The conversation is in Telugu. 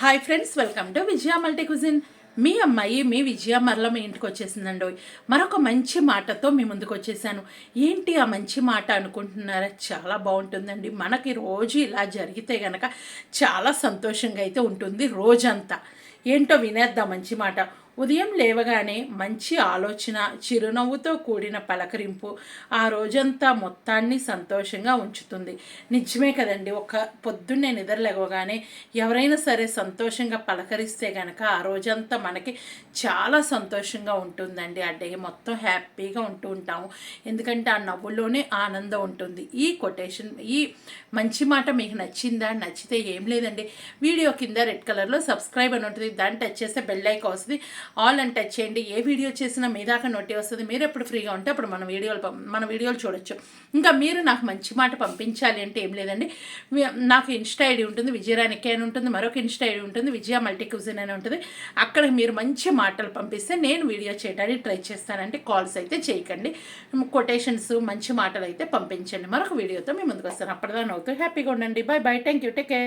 Hi friends welcome to Vijaya multi cuisine మీ అమ్మాయి మీ విజయ మరల మీ ఇంటికి వచ్చేసిందండి. మరొక మంచి మాటతో మీ ముందుకు వచ్చేసాను. ఏంటి ఆ మంచి మాట అనుకుంటున్నారా? చాలా బాగుంటుందండి. మనకి రోజు ఇలా జరిగితే గనక చాలా సంతోషంగా అయితే ఉంటుంది రోజంతా. ఏంటో వినేద్దాం మంచి మాట. ఉదయం లేవగానే మంచి ఆలోచన చిరునవ్వుతో కూడిన పలకరింపు ఆ రోజంతా మొత్తాన్ని సంతోషంగా ఉంచుతుంది. నిజమే కదండి ఒక పొద్దున్నే నిద్ర లేవగానే ఎవరైనా సరే సంతోషంగా పలకరిస్తే కనుక ఆ రోజంతా మనకి చాలా సంతోషంగా ఉంటుందండి. ఆ డే మొత్తం హ్యాపీగా ఉంటూ ఉంటాము. ఎందుకంటే ఆ నవ్వుల్లోనే ఆనందం ఉంటుంది. ఈ కొటేషన్ ఈ మంచి మాట మీకు నచ్చిందా నచ్చితే ఏం లేదండి. వీడియో కింద రెడ్ కలర్లో సబ్స్క్రైబ్ అని ఉంటుంది. దాన్ని టచ్ చేస్తే బెల్ ఐక్ వస్తుంది. ఆల్ అని టచ్ చేయండి. ఏ వీడియో చేసినా మీ దాకా నొట్టి వస్తుంది. మీరు ఎప్పుడు ఫ్రీగా ఉంటే అప్పుడు మన వీడియోలు పం- మన వీడియోలు చూడొచ్చు. ఇంకా మీరు నాకు మంచి మాట పంపించాలి అంటే ఏం లేదండి. నాకు ఇన్స్టా ఐడి ఉంటుంది. విజయరానికి అని ఉంటుంది. మరొక ఇన్స్టా ఐడి ఉంటుంది. విజయ మల్టీ క్యూజిన్ అని ఉంటుంది. అక్కడ మీరు మంచి మాటలు పంపిస్తే నేను వీడియో చేయడానికి ట్రై చేస్తానంటే కాల్స్ అయితే చేయకండి. కొటేషన్స్ మంచి మాటలు అయితే పంపించండి. మరొక వీడియోతో మీ ముందుకు వస్తాను. అప్పటిదాన్ని అవుతూ హ్యాపీగా ఉండండి. Bye bye thank you take care.